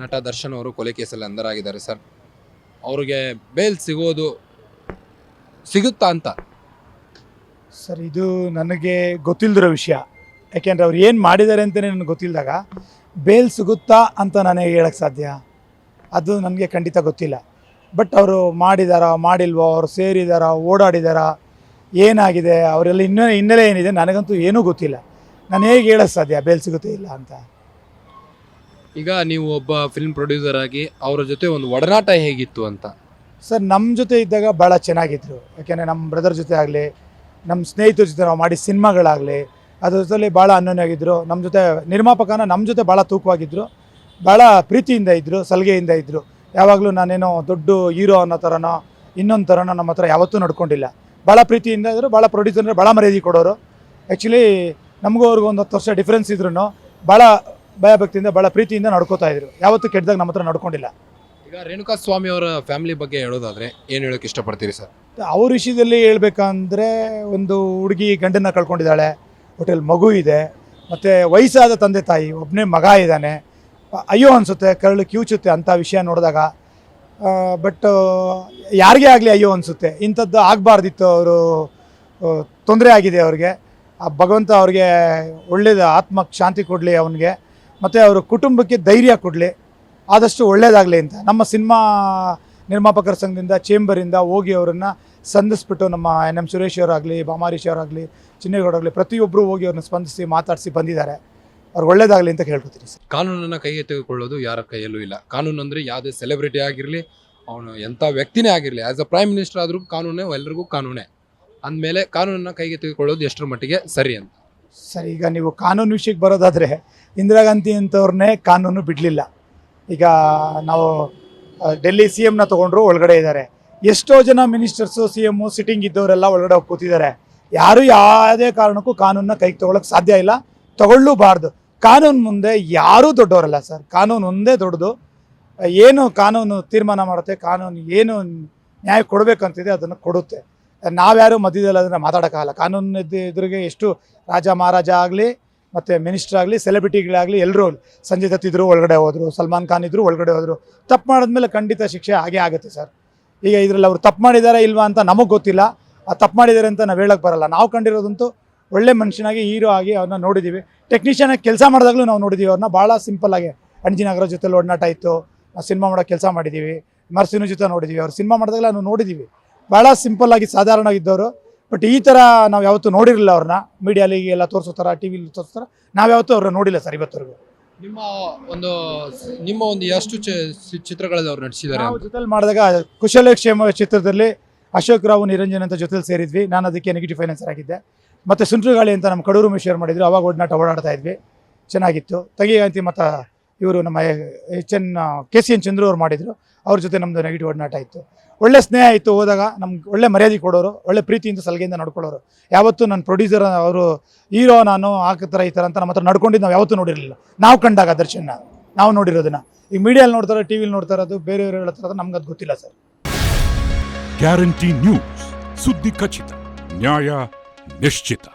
ನಟ ದರ್ಶನ್ ಅವರು ಕೊಲೆ ಕೇಸಲ್ಲಿ ಅಂದರಾಗಿದ್ದಾರೆ ಸರ್. ಅವ್ರಿಗೆ ಬೇಲ್ ಸಿಗೋದು ಸಿಗುತ್ತಾ ಅಂತ? ಸರ್, ಇದು ನನಗೆ ಗೊತ್ತಿಲ್ಲದಿರೋ ವಿಷಯ. ಯಾಕೆಂದ್ರೆ ಅವ್ರು ಏನು ಮಾಡಿದ್ದಾರೆ ಅಂತಲೇ ನನಗೆ ಗೊತ್ತಿಲ್ಲದಾಗ ಬೇಲ್ ಸಿಗುತ್ತಾ ಅಂತ ನನಗೆ ಹೇಳಕ್ಕೆ ಸಾಧ್ಯ? ಅದು ನನಗೆ ಖಂಡಿತ ಗೊತ್ತಿಲ್ಲ. ಬಟ್ ಅವರು ಮಾಡಿದಾರಾ, ಮಾಡಿಲ್ವೋ, ಅವರು ಸೇರಿದಾರಾ, ಓಡಾಡಿದಾರಾ, ಏನಾಗಿದೆ, ಅವರೆಲ್ಲ ಇನ್ನೂ ಹಿನ್ನೆಲೆ ಏನಿದೆ ನನಗಂತೂ ಏನೂ ಗೊತ್ತಿಲ್ಲ. ನಾನು ಹೇಗೆ ಹೇಳಕ್ಕೆ ಸಾಧ್ಯ ಬೇಲ್ ಸಿಗುತ್ತೆ ಇಲ್ಲ ಅಂತ? ಈಗ ನೀವು ಒಬ್ಬ ಫಿಲ್ಮ್ ಪ್ರೊಡ್ಯೂಸರ್ ಆಗಿ ಅವರ ಜೊತೆ ಒಂದು ಒಡನಾಟ ಹೇಗಿತ್ತು ಅಂತ? ಸರ್ ನಮ್ಮ ಜೊತೆ ಇದ್ದಾಗ ಭಾಳ ಚೆನ್ನಾಗಿದ್ರು. ಯಾಕೆಂದರೆ ನಮ್ಮ ಬ್ರದರ್ ಜೊತೆ ಆಗಲಿ ನಮ್ಮ ಸ್ನೇಹಿತರ ಜೊತೆ ನಾವು ಮಾಡಿ ಸಿನಿಮಾಗಳಾಗಲಿ, ಅದ್ರ ಜೊತೆಲಿ ಭಾಳ ಅನ್ಯೋನ್ಯಾಗಿದ್ದರು ನಮ್ಮ ಜೊತೆ ನಿರ್ಮಾಪಕನ ನಮ್ಮ ಜೊತೆ ಭಾಳ ತೂಕವಾಗಿದ್ದರು ಭಾಳ ಪ್ರೀತಿಯಿಂದ ಇದ್ದರು ಸಲಿಗೆಯಿಂದ ಇದ್ದರು ಯಾವಾಗಲೂ ನಾನೇನೋ ದೊಡ್ಡ ಹೀರೋ ಅನ್ನೋ ಥರನೋ ಇನ್ನೊಂದು ಥರನೋ ನಮ್ಮ ಹತ್ರ ಯಾವತ್ತೂ ನಡ್ಕೊಂಡಿಲ್ಲ. ಭಾಳ ಪ್ರೀತಿಯಿಂದ ಇದ್ದರು ಭಾಳ ಪ್ರೊಡ್ಯೂಸರ್ ಭಾಳ ಮರ್ಯಾದೆ ಕೊಡೋರು. ಆ್ಯಕ್ಚುಲಿ ನಮಗೂ ಅವ್ರಿಗೂ ಒಂದು ಹತ್ತು ವರ್ಷ ಡಿಫ್ರೆನ್ಸ್ ಇದ್ರೂ ಭಾಳ ಭಯಭಕ್ತಿಯಿಂದ ಭಾಳ ಪ್ರೀತಿಯಿಂದ ನಡ್ಕೋತಾ ಇದ್ರು. ಯಾವತ್ತೂ ಕೆಟ್ಟದಾಗ ನಮ್ಮ ಹತ್ರ ನಡ್ಕೊಂಡಿಲ್ಲ. ಈಗ ರೇಣುಕಾ ಸ್ವಾಮಿ ಅವರ ಫ್ಯಾಮಿಲಿ ಬಗ್ಗೆ ಹೇಳೋದಾದ್ರೆ ಏನು ಹೇಳೋಕೆ ಇಷ್ಟಪಡ್ತೀರಿ ಸರ್? ಅವ್ರ ವಿಷಯದಲ್ಲಿ ಹೇಳ್ಬೇಕಂದ್ರೆ ಒಂದು ಹುಡುಗಿ ಗಂಡನ್ನ ಕಳ್ಕೊಂಡಿದ್ದಾಳೆ ಹೋಟೆಲ್ ಮಗು ಇದೆ ಮತ್ತು ವಯಸ್ಸಾದ ತಂದೆ ತಾಯಿ ಒಬ್ಬನೇ ಮಗ ಇದ್ದಾನೆ. ಅಯ್ಯೋ ಅನಿಸುತ್ತೆ ಕರಳು ಕಿವುಚುತ್ತೆ ಅಂಥ ವಿಷಯ ನೋಡಿದಾಗ. ಬಟ್ ಯಾರಿಗೇ ಆಗಲಿ ಅಯ್ಯೋ ಅನಿಸುತ್ತೆ. ಇಂಥದ್ದು ಆಗಬಾರ್ದಿತ್ತು ಅವರು ತೊಂದರೆ ಆಗಿದೆ ಅವ್ರಿಗೆ. ಆ ಭಗವಂತ ಅವ್ರಿಗೆ ಒಳ್ಳೆಯದು ಆತ್ಮಕ್ಕೆ ಶಾಂತಿ ಕೊಡಲಿ ಅವನಿಗೆ. ಮತ್ತು ಅವರ ಕುಟುಂಬಕ್ಕೆ ಧೈರ್ಯ ಕೊಡಲಿ. ಆದಷ್ಟು ಒಳ್ಳೆಯದಾಗಲಿ ಅಂತ. ನಮ್ಮ ಸಿನಿಮಾ ನಿರ್ಮಾಪಕರ ಸಂಘದಿಂದ, ಚೇಂಬರಿಂದ ಹೋಗಿ ಅವರನ್ನು ಸಂಧಿಸ್ಬಿಟ್ಟು ನಮ್ಮ ಎನ್ ಎಂ ಸುರೇಶ್ ಅವರಾಗಲಿ ಬಾಮಾರೀಶ್ ಅವರಾಗಲಿ ಚಿನ್ನೇಗೌಡರಾಗಲಿ ಪ್ರತಿಯೊಬ್ಬರು ಹೋಗಿ ಅವ್ರನ್ನ ಸ್ಪಂದಿಸಿ ಮಾತಾಡಿಸಿ ಬಂದಿದ್ದಾರೆ. ಅವ್ರು ಒಳ್ಳೇದಾಗಲಿ ಅಂತ ಕೇಳ್ಕೊತೀನಿ ಸರ್. ಕಾನೂನನ್ನು ಕೈಗೆ ತೆಗೆದುಕೊಳ್ಳೋದು ಯಾರ ಕೈಯಲ್ಲೂ ಇಲ್ಲ. ಕಾನೂನು ಅಂದರೆ ಯಾವುದೇ ಸೆಲೆಬ್ರಿಟಿ ಆಗಿರಲಿ, ಅವನು ಎಂಥ ವ್ಯಕ್ತಿನೇ ಆಗಿರಲಿ ಆ್ಯಸ್ ಅ ಪ್ರೈಮ್ ಮಿನಿಸ್ಟರ್ ಆದರೂ ಕಾನೂನೇ, ಎಲ್ಲರಿಗೂ ಕಾನೂನೇ. ಅಂದಮೇಲೆ ಕಾನೂನನ್ನು ಕೈಗೆ ತೆಗೆದುಕೊಳ್ಳೋದು ಎಷ್ಟರ ಮಟ್ಟಿಗೆ ಸರಿ ಅಂತ. ಸರ್, ಈಗ ನೀವು ಕಾನೂನು ವಿಷಯಕ್ಕೆ ಬರೋದಾದರೆ ಇಂದಿರಾ ಗಾಂಧಿ ಅಂಥವ್ರನ್ನೇ ಕಾನೂನು ಬಿಡಲಿಲ್ಲ. ಈಗ ನಾವು ಡೆಲ್ಲಿ ಸಿ ಎಮ್ನ ತೊಗೊಂಡ್ರು, ಒಳಗಡೆ ಇದ್ದಾರೆ. ಎಷ್ಟೋ ಜನ ಮಿನಿಸ್ಟರ್ಸು, ಸಿ ಎಮ್ಮು ಸಿಟ್ಟಿಂಗ್ ಇದ್ದವರೆಲ್ಲ ಒಳಗಡೆ ಹೋಗಿ ಕೂತಿದ್ದಾರೆ. ಯಾರು ಯಾವುದೇ ಕಾರಣಕ್ಕೂ ಕಾನೂನನ್ನ ಕೈಗೆ ತೊಗೊಳಕ್ಕೆ ಸಾಧ್ಯ ಇಲ್ಲ. ತಗೊಳ್ಳೂಬಾರ್ದು. ಕಾನೂನು ಮುಂದೆ ಯಾರೂ ದೊಡ್ಡವರಲ್ಲ ಸರ್. ಕಾನೂನು ಒಂದೇ ದೊಡ್ಡದು. ಏನು ಕಾನೂನು ತೀರ್ಮಾನ ಮಾಡುತ್ತೆ, ಕಾನೂನು ಏನು ನ್ಯಾಯ ಕೊಡಬೇಕಂತಿದೆ ಅದನ್ನು ಕೊಡುತ್ತೆ. ನಾವ್ಯಾರು ಮಧ್ಯದಲ್ಲಿ ಅದನ್ನು ಮಾತಾಡೋಕ್ಕಾಗಲ್ಲ ಕಾನೂನು ಎದುರಿಗೆ ಎಷ್ಟು ರಾಜ ಮಹಾರಾಜ ಆಗಲಿ, ಮತ್ತು ಮಿನಿಸ್ಟರ್ ಆಗಲಿ, ಸೆಲೆಬ್ರಿಟಿಗಳಾಗಲಿ ಎಲ್ಲರೂ ಸಂಜಯ್ ದತ್ ಇದ್ರು ಒಳಗಡೆ ಹೋದರು, ಸಲ್ಮಾನ್ ಖಾನ್ ಇದ್ರು, ಒಳಗಡೆ ಹೋದರು. ತಪ್ಪು ಮಾಡಿದ್ಮೇಲೆ ಖಂಡಿತ ಶಿಕ್ಷೆ ಹಾಗೇ ಆಗುತ್ತೆ ಸರ್. ಈಗ ಇದರಲ್ಲಿ ಅವರು ತಪ್ಪು ಮಾಡಿದ್ದಾರೆ ಇಲ್ವಾ ಅಂತ ನಮಗೆ ಗೊತ್ತಿಲ್ಲ. ಆ ತಪ್ಪು ಮಾಡಿದ್ದಾರೆ ಅಂತ ನಾವು ಹೇಳಕ್ಕೆ ಬರಲ್ಲ. ನಾವು ಕಂಡಿರೋದಂತೂ ಒಳ್ಳೆ ಮನುಷ್ಯನಾಗಿ, ಹೀರೋ ಆಗಿ ಅವ್ರನ್ನ ನೋಡಿದ್ದೀವಿ ಟೆಕ್ನಿಷಿಯನ್ ಆಗಿ ಕೆಲಸ ಮಾಡಿದಾಗಲೂ ನಾವು ನೋಡಿದ್ದೀವಿ ಅವ್ರನ್ನ ಭಾಳ ಸಿಂಪಲ್ ಆಗಿ ಅಂಜಿನಗರ ಜೊತೆಲಿ ಒಡನಾಟ ಇತ್ತು ಸಿನಿಮಾ ಮಾಡೋ ಕೆಲಸ ಮಾಡಿದ್ದೀವಿ ಮರ್ಸಿನ ಜೊತೆ ನೋಡಿದ್ದೀವಿ ಅವ್ರು ಸಿನಿಮಾ ಮಾಡಿದಾಗಲೂ ನಾವು ನೋಡಿದ್ದೀವಿ ಭಾಳ ಸಿಂಪಲ್ ಆಗಿ ಸಾಧಾರಣವಾಗಿದ್ದವರು. ಬಟ್ ಈ ಥರ ನಾವು ಯಾವತ್ತೂ ನೋಡಿರಲಿಲ್ಲ ಅವ್ರನ್ನ. ಮೀಡಿಯಾಲಿ ಎಲ್ಲ ತೋರಿಸೋ ಥರ ಟಿ ವಿಲಿ ತೋರಿಸೋ ಥರ ನಾವು ಯಾವತ್ತೂ ಅವ್ರನ್ನ ನೋಡಿಲ್ಲ ಸರ್ ಇವತ್ತವರೆಗೂ. ನಿಮ್ಮ ಒಂದು ನಿಮ್ಮ ಒಂದು ಎಷ್ಟು ಚಿ- ಚಿತ್ರಗಳಲ್ಲಿ ಅವ್ರು ನಟಿಸಿದ್ದಾರೆ ನಾವು ಜೊತೆಲಿ ಮಾಡಿದಾಗ ಕುಶಲಕ್ಷೇಮ ಚಿತ್ರದಲ್ಲಿ ಅಶೋಕ್ ರಾವ್ ನಿರಂಜನ್ ಅಂತ ಜೊತೆಲಿ ಸೇರಿದ್ವಿ. ನಾನು ಅದಕ್ಕೆ ನೆಗೆಟಿವ್ ಫೈನಾನ್ಸರ್ ಆಗಿದ್ದೆ. ಮತ್ತು ಸುಂಟ್ರಗಾಳಿ ಅಂತ ನಮ್ಮ ಕಡೂರು ಮೇಶ್ವರ್ ಮಾಡಿದ್ರು. ಅವಾಗ ಒಡನಾಟ ಓಡಾಡ್ತಾ ಇದ್ವಿ. ಚೆನ್ನಾಗಿತ್ತು. ತಂಗಿಗಾಂತಿ ಮತ್ತು ಇವರು ನಮ್ಮ H N K C N Chandru ಅವ್ರು ಮಾಡಿದರು. ಅವ್ರ ಜೊತೆ ನಮ್ಮದು ನೆಗೆಟಿವ್ ಒಡನಾಟ ಇತ್ತು ಒಳ್ಳೆ ಸ್ನೇಹ ಇತ್ತು ಹೋದಾಗ ನಮ್ಗೆ ಒಳ್ಳೆ ಮರ್ಯಾದೆ ಕೊಡೋರು, ಒಳ್ಳೆ ಪ್ರೀತಿಯಿಂದ ಸಲಿಗೆಯಿಂದ ನೋಡ್ಕೊಳ್ಳೋರು. ಯಾವತ್ತೂ ನನ್ನ ಪ್ರೊಡ್ಯೂಸರ್ ಅವರು ಹೀರೋ ನಾನು, ಆ ಥರ ಈ ಥರ ಅಂತ ನಮ್ಮ ಹತ್ರ ನಡ್ಕೊಂಡಿದ್ದು ನಾವು ಯಾವತ್ತೂ ನೋಡಿರಲಿಲ್ಲ. ನಾವು ಕಂಡಾಗ ದರ್ಶನ ನಾವು ನೋಡಿರೋದನ್ನ. ಈಗ ಮೀಡಿಯಲ್ಲಿ ನೋಡ್ತಾರೆ ಟಿ ವಿಲಿ ನೋಡ್ತಾ ಇರೋದು ಬೇರೆಯವರು ಹೇಳ್ತಾರೆ ನಮ್ಗೆ ಅದು ಗೊತ್ತಿಲ್ಲ ಸರ್. ಗ್ಯಾರಂಟಿ ನ್ಯೂಸ್ ಸುದ್ದಿ ಖಚಿತ, ನ್ಯಾಯ ನಿಶ್ಚಿತ.